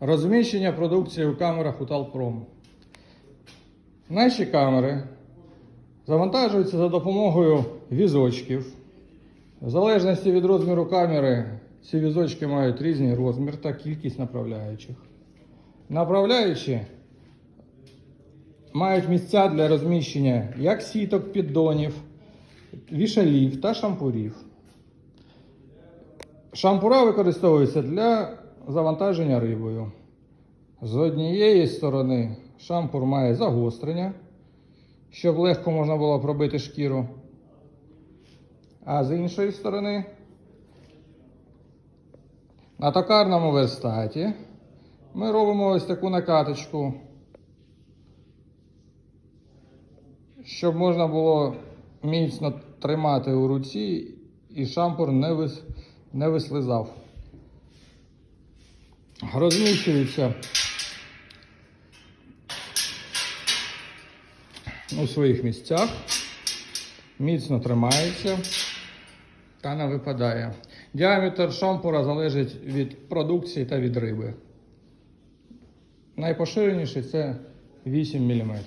Розміщення продукції у камерах у Талпром. Наші камери завантажуються за допомогою візочків. В залежності від розміру камери, ці візочки мають різний розмір та кількість направляючих. Направляючі мають місця для розміщення як сіток, піддонів, вішалів та шампурів. Шампура використовуються для завантаження рибою. З однієї сторони шампур має загострення, щоб легко можна було пробити шкіру. А з іншої сторони, на токарному верстаті ми робимо ось таку накаточку, щоб можна було міцно тримати у руці і шампур не, вис... вислизав. Розміщується у своїх місцях, міцно тримається та не випадає. Діаметр шампура залежить від продукції та від риби. Найпоширеніший це 8 мм.